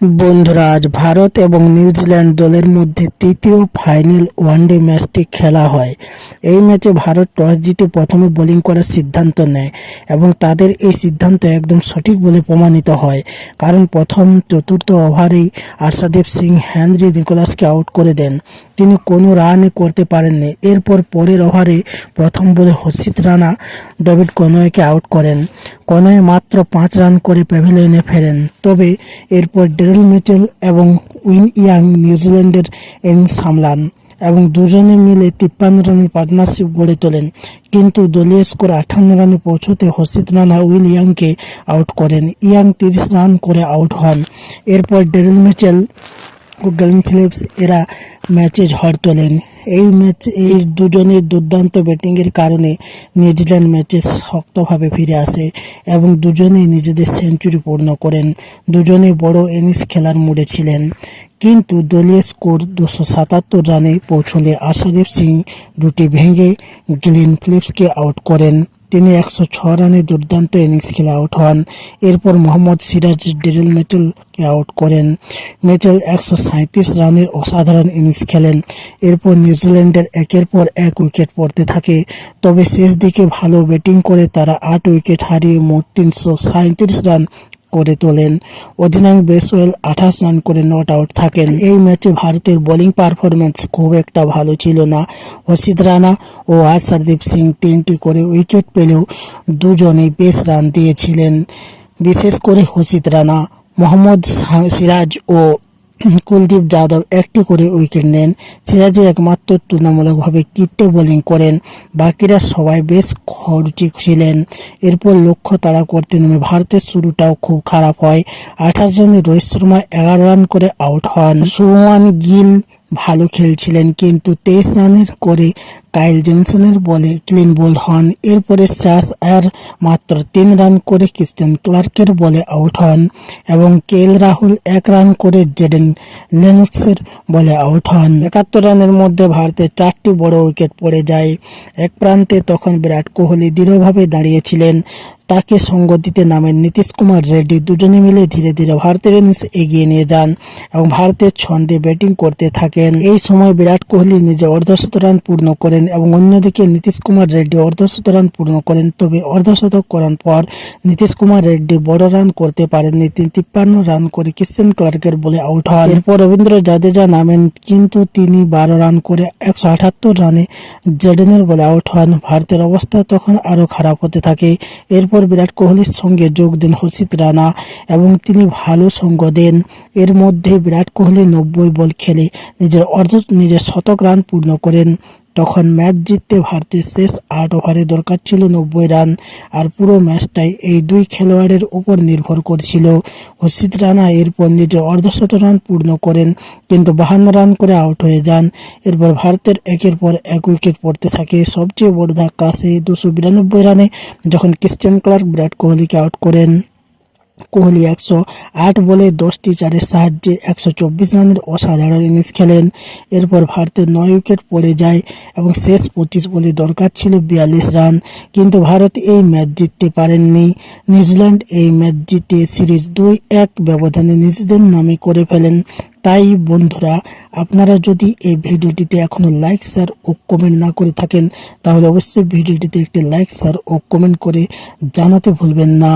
বন্ধুরা, আজ ভারত এবং নিউজিল্যান্ড দলের মধ্যে তৃতীয় ফাইনাল ওয়ানডে ম্যাচটি খেলা হয়। এই ম্যাচে ভারত টস জিতে প্রথমে বোলিং করার সিদ্ধান্ত নেয় এবং তাদের এই সিদ্ধান্ত একদম সঠিক বলে প্রমাণিত হয়। কারণ প্রথম চতুর্থ ওভারেই আশাদীপ সিং, হেনরি নিকোলাসকে আউট করে দেন। তিনি কোনো রানই করতে পারেননি। এরপর পরের ওভারে প্রথম বলে হর্ষিত রানা ডেভিড কনয়কে আউট করেন। কনয় মাত্র পাঁচ রান করে প্যাভিলিয়নে ফেরেন। তবে এরপর ডেরেল মিচেল এবং উইন ইয়াং নিউজিল্যান্ডের ইনিংস সামলান এবং দুজনে মিলে তিপ্পান্ন রানের পার্টনারশিপ গড়ে তোলেন। কিন্তু দলীয় স্কোর আঠান্ন রানে পৌঁছতে হর্ষিত রানা উইল ইয়াংকে আউট করেন। ইয়াং তিরিশ রান করে আউট হন। এরপর ডেরেল মিচেল গ্লেন ফিলিপস এরা ম্যাচে ঝড় তোলেন। এই ম্যাচ এই দুজনের দুর্দান্ত ব্যাটিংয়ের কারণে নিউজিল্যান্ড ম্যাচে শক্তভাবে ফিরে আসে এবং দুজনেই নিজেদের সেঞ্চুরি পূর্ণ করেন। দুজনেই বড় ইনিংস খেলার মুডে ছিলেন। কিন্তু দলীয় স্কোর দুশো সাতাত্তর রানে পৌঁছলে আশাদীপ সিং দুটি ভেঙে গ্লেন ফিলিপসকে আউট করেন। তিনি একশো ছ রানে দুর্দান্ত ইনিংস খেলে আউট হন। এরপর মোহাম্মদ সিরাজ ডেরিল মেচেলকে আউট করেন। মেটেল একশো সাঁত্রিশ রানের অসাধারণ ইনিংস খেলেন। এরপর নিউজিল্যান্ডের একের পর এক উইকেট পড়তে থাকে। তবে শেষ দিকে ভালো ব্যাটিং করে তারা আট উইকেট হারিয়ে মোট তিনশো সাঁত্রিশ রান করে তোলেন। অধিনায়ক বেসওয়েল আঠাশ রান করে নট আউট থাকেন। এই ম্যাচে ভারতের বোলিং পারফরমেন্স খুব একটা ভালো ছিল না। হর্ষিত রানা ও আর হর্ষদীপ সিং তিনটি করে উইকেট পেলেও দুজনেই বেশ রান দিয়েছিলেন। বিশেষ করে হর্ষিত রানা, মোহাম্মদ সিরাজ ও কুলদীপ যাদব একটি করে উইকেট নেন। সিরাজে একমাত্র তুলনামূলকভাবে কিপ্টে বোলিং করেন। বাকিরা সবাই বেশ খরচি ছিলেন। এরপর লক্ষ্য তাড়া করতে নেমে ভারতের শুরুটাও খুব খারাপ হয়। আঠাশ রানে রোহিত শর্মা এগারো রান করে আউট হন। সুমান গিল ভালো খেলছিলেন, কিন্তু তেইশ রানের করে কাইল জেমসনের বলে ক্লিন বোল্ড হন। এরপরে শ্বাস আর মাত্র তিন রান করে ক্রিস্টিয়ান ক্লার্কের বলে আউট হন এবং কে এল রাহুল এক রান করে জেডেন লেনক্সের বলে আউট হন। একাত্তর রানের মধ্যে ভারতের চারটি বড় উইকেট পড়ে যায়। এক প্রান্তে তখন বিরাট কোহলি দৃঢ়ভাবে দাঁড়িয়েছিলেন। তাকে সঙ্গ দিতে নামেন নীতিশ কুমার রেড্ডি। দুজনে মিলে ধীরে ধীরে ভারতের ইনিংস এগিয়ে নিয়ে যান এবং ভারতের ছন্দে ব্যাটিং করতে থাকেন। এই সময় বিরাট কোহলি নিজে অর্ধশত রান পূর্ণ করেন এবং অন্যদিকে নীতিশ কুমার রেড্ডি অর্ধশত রান পূর্ণ করেন, তবে অর্ধশতক করার পর নীতিশ কুমার রেড্ডি বড় রান করতে পারেননি। তিনি তিপ্পান্ন রান করে ক্রিশ্চিয়ান ক্লার্কের বলে আউট হন। এরপর রবীন্দ্র জাদেজা নামেন, কিন্তু তিনি বারো রান করে একশো আঠাত্তর রানে জেডেনের বলে আউট হন। ভারতের অবস্থা তখন আরও খারাপ হতে থাকে। এরপর বিরাট কোহলির সঙ্গে যোগ দেন হর্ষিত রানা এবং তিনি ভালো সঙ্গ দেন। এর মধ্যে বিরাট কোহলি নব্বই বল খেলে নিজের অর্ধ, নিজের শতক রান পূর্ণ করেন। তখন ম্যাচ জিততে ভারতের শেষ আট ওভারে দরকার ছিল নব্বই রান, আর পুরো ম্যাচটাই এই দুই খেলোয়াড়ের উপর নির্ভর করছিল। হর্ষিত রানা এরপর নিজের অর্ধশত রান পূর্ণ করেন, কিন্তু বাহান্ন রান করে আউট হয়ে যান। এরপর ভারতের একের পর এক উইকেট পড়তে থাকে। সবচেয়ে বড় ধাক্কা আসে দুশো বিরানব্বই রানে, যখন ক্রিশ্চিয়ান ক্লার্ক বিরাট কোহলিকে আউট করেন। কোহলি একশো আট বলে দশটি চারের সাহায্যে একশো চব্বিশ রানের অসাধারণ ইনিংস খেলেন। এরপর ভারতের নয় উইকেট পড়ে যায় এবং শেষ পঁচিশ বলে দরকার ছিল বিয়াল্লিশ রান। কিন্তু ভারত এই ম্যাচ জিততে পারেননি। নিউজিল্যান্ড এই ম্যাচ জিতে সিরিজ দুই এক ব্যবধানে নিজেদের নামে করে ফেলেন। তাই বন্ধুরা, আপনারা যদি এই ভিডিওটিতে এখনও লাইক, শেয়ার ও কমেন্ট না করে থাকেন, তাহলে অবশ্যই ভিডিওটিতে একটি লাইক, শেয়ার ও কমেন্ট করে জানাতে ভুলবেন না।